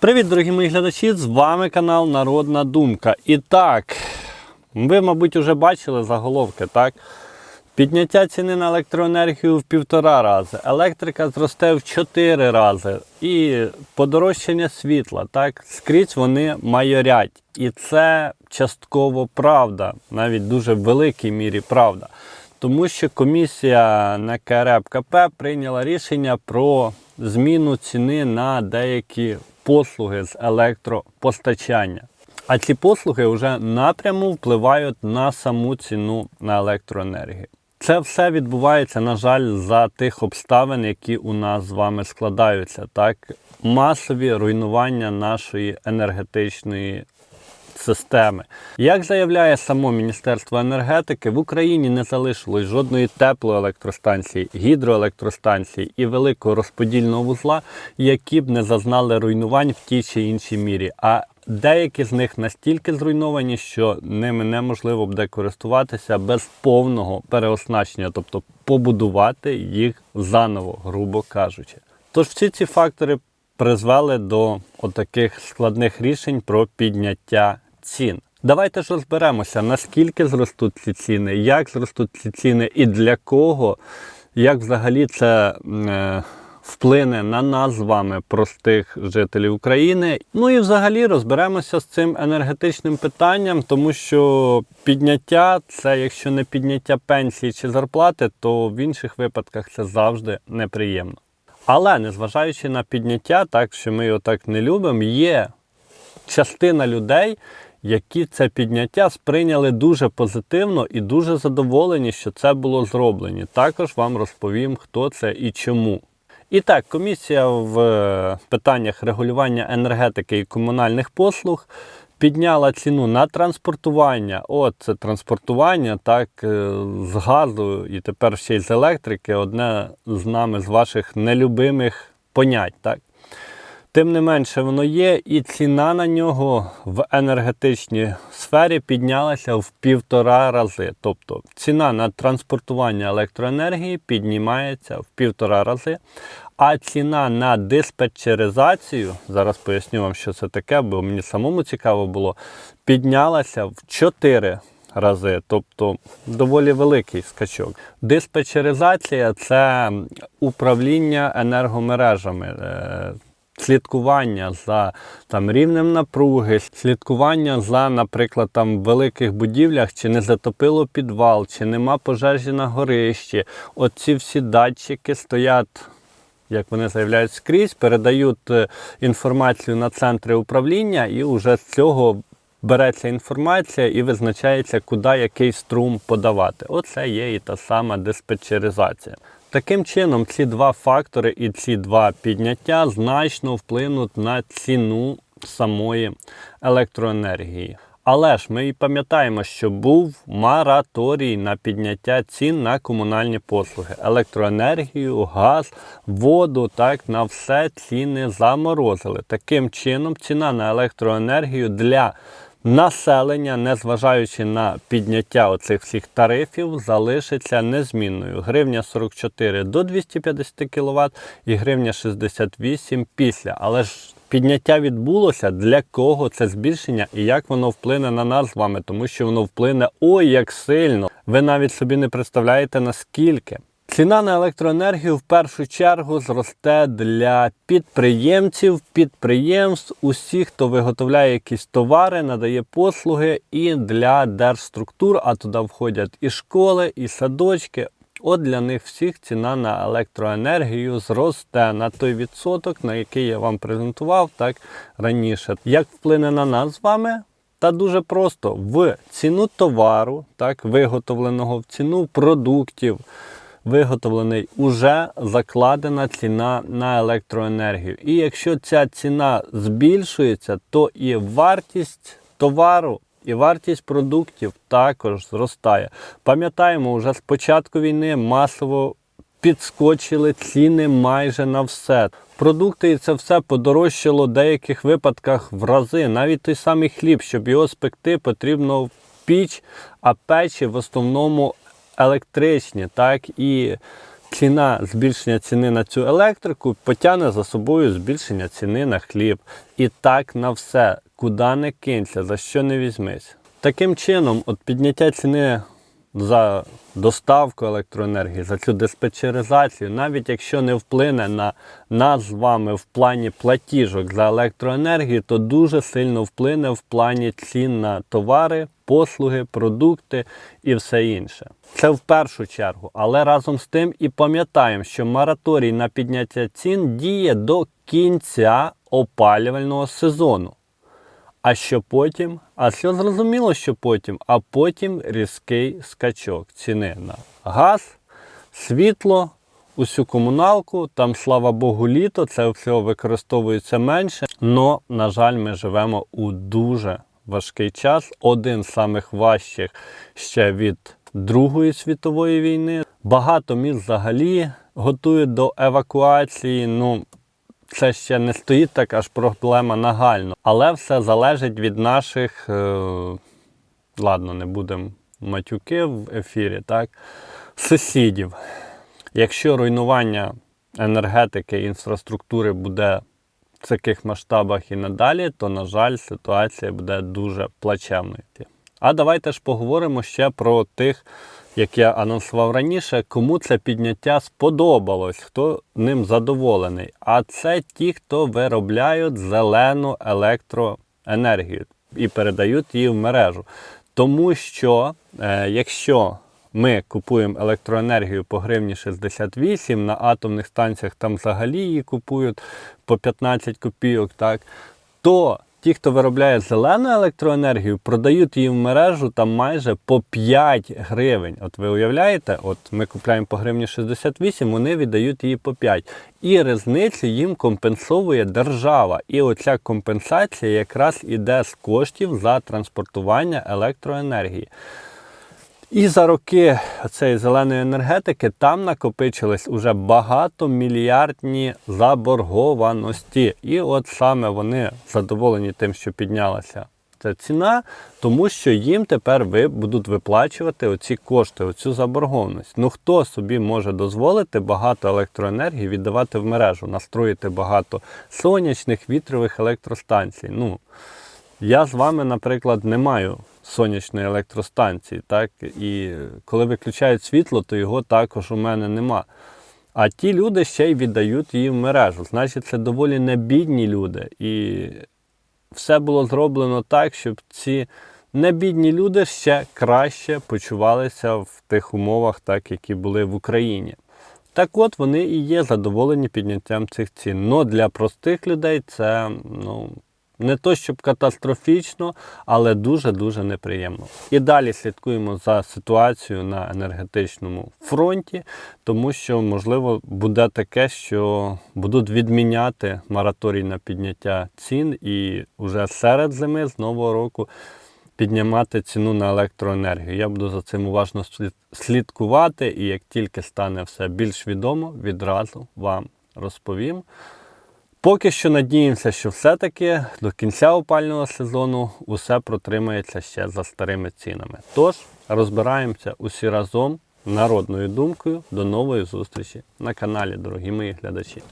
Привіт, дорогі мої глядачі! З вами канал Народна Думка. І так, ви, мабуть, вже бачили заголовки, так? Підняття ціни на електроенергію в півтора рази, електрика зросте в чотири рази. І подорожчання світла, так, скрізь вони майорять. І це частково правда, навіть дуже в великій мірі правда. Тому що комісія НКРЕП КП прийняла рішення про зміну ціни на деякі послуги з електропостачання. А ці послуги вже напряму впливають на саму ціну на електроенергію. Це все відбувається, на жаль, за тих обставин, які у нас з вами складаються. Так, масові руйнування нашої енергетичної системи. Як заявляє само Міністерство енергетики, в Україні не залишилось жодної теплоелектростанції, гідроелектростанції і великого розподільного вузла, які б не зазнали руйнувань в тій чи іншій мірі. А деякі з них настільки зруйновані, що ними неможливо буде користуватися без повного переоснащення, тобто побудувати їх заново, грубо кажучи. Тож всі ці фактори призвели до отаких складних рішень про підняття цін. Давайте ж розберемося, наскільки зростуть ці ціни, як зростуть ці ціни і для кого, як взагалі це е, вплине на нас з вами, простих жителів України. Ну і взагалі розберемося з цим енергетичним питанням, тому що підняття це, якщо не підняття пенсії чи зарплати, то в інших випадках це завжди неприємно. Але незважаючи на підняття, так що ми його так не любимо, є частина людей, які це підняття сприйняли дуже позитивно і дуже задоволені, що це було зроблено. Також вам розповім, хто це і чому. І так, комісія в е, питаннях регулювання енергетики і комунальних послуг підняла ціну на транспортування. От це транспортування, так, е, з газу і тепер ще й з електрики, одне з нами з ваших нелюбимих понять. Так. Тим не менше, воно є, і ціна на нього в енергетичній сфері піднялася в півтора рази. Тобто ціна на транспортування електроенергії піднімається в півтора рази, а ціна на диспетчеризацію, зараз поясню вам, що це таке, бо мені самому цікаво було, піднялася в 4 рази, тобто доволі великий скачок. Диспетчеризація це управління енергомережами. Слідкування за там рівнем напруги, слідкування за, наприклад, там великих будівлях, чи не затопило підвал, чи нема пожежі на горищі. Оці всі датчики стоять, як вони заявляють, скрізь, передають е, інформацію на центри управління, і вже з цього береться інформація і визначається, куди який струм подавати. Оце є і та сама диспетчеризація. Таким чином, ці два фактори і ці два підняття значно вплинуть на ціну самої електроенергії. Але ж ми і пам'ятаємо, що був мораторій на підняття цін на комунальні послуги, електроенергію, газ, воду. Так на все ціни заморозили. Таким чином, ціна на електроенергію для Населення, незважаючи на підняття оцих всіх тарифів, залишиться незмінною. Гривня 44 до 250 кВт і гривня 68 після. Але ж підняття відбулося, для кого це збільшення і як воно вплине на нас з вами, тому що воно вплине ой як сильно. Ви навіть собі не представляєте наскільки. Ціна на електроенергію в першу чергу зросте для підприємців, підприємств, усіх, хто виготовляє якісь товари, надає послуги і для держструктур, а туди входять і школи, і садочки. От для них всіх ціна на електроенергію зросте на той відсоток, на який я вам презентував так раніше. Як вплине на нас з вами? Та дуже просто в ціну товару, так, виготовленого в ціну продуктів виготовлений, уже закладена ціна на електроенергію. І якщо ця ціна збільшується, то і вартість товару. І вартість продуктів також зростає. Пам'ятаємо, вже з початку війни масово підскочили ціни майже на все. Продукти і це все подорожчало в деяких випадках в рази. Навіть той самий хліб, щоб його спекти, потрібно піч, а печі в основному електричні, так і ціна збільшення ціни на цю електрику потягне за собою збільшення ціни на хліб. І так на все, куди не кинься, за що не візьмись. Таким чином, от підняття ціни за доставку електроенергії, за цю диспетчеризацію, навіть якщо не вплине на нас з вами в плані платіжок за електроенергію, то дуже сильно вплине в плані цін на товари, послуги, продукти і все інше. Це в першу чергу, але разом з тим і пам'ятаємо, що мораторій на підняття цін діє до кінця опалювального сезону. А що потім? А все зрозуміло, що потім, а потім різкий скачок ціни на газ, світло, усю комуналку. Там, слава Богу, літо, це все використовується менше. Но, на жаль, ми живемо у дуже важкий час. Один з самих важчих ще від Другої світової війни. Багато міст взагалі готують до евакуації. Ну, це ще не стоїть так аж проблема нагально. Але все залежить від наших. Е... Ладно, не будемо матюки в ефірі, так? Сусідів. Якщо руйнування енергетики і інфраструктури буде в таких масштабах і надалі, то, на жаль, ситуація буде дуже плачевною. А давайте ж поговоримо ще про тих, як я анонсував раніше, кому це підняття сподобалось, хто ним задоволений. А це ті, хто виробляють зелену електроенергію і передають її в мережу. Тому що, е, якщо ми купуємо електроенергію по гривні 68, на атомних станціях там взагалі її купують по 15 копійок, так, то ті, хто виробляє зелену електроенергію, продають її в мережу там майже по 5 гривень. От ви уявляєте, от ми купляємо по гривні 68, вони віддають її по 5. І різницю їм компенсовує держава. І оця компенсація якраз іде з коштів за транспортування електроенергії. І за роки цієї зеленої енергетики там накопичились уже багатомільярдні заборгованості. І от саме вони задоволені тим, що піднялася ця ціна, тому що їм тепер ви будуть виплачувати оці кошти, оцю заборгованість. Ну хто собі може дозволити багато електроенергії віддавати в мережу, настроїти багато сонячних вітрових електростанцій? Ну, я з вами, наприклад, не маю сонячної електростанції, так? І коли виключають світло, то його також у мене нема. А ті люди ще й віддають її в мережу. Значить, це доволі небідні люди. І все було зроблено так, щоб ці небідні люди ще краще почувалися в тих умовах, так, які були в Україні. Так от вони і є задоволені підняттям цих цін. Но для простих людей це ну, не то щоб катастрофічно, але дуже-дуже неприємно. І далі слідкуємо за ситуацією на енергетичному фронті, тому що, можливо, буде таке, що будуть відміняти мораторій на підняття цін і вже серед зими з нового року. Піднімати ціну на електроенергію. Я буду за цим уважно слідкувати, і як тільки стане все більш відомо, відразу вам розповім. Поки що надіємося, що все-таки до кінця опального сезону усе протримається ще за старими цінами. Тож розбираємося усі разом народною думкою. До нової зустрічі на каналі, дорогі мої глядачі.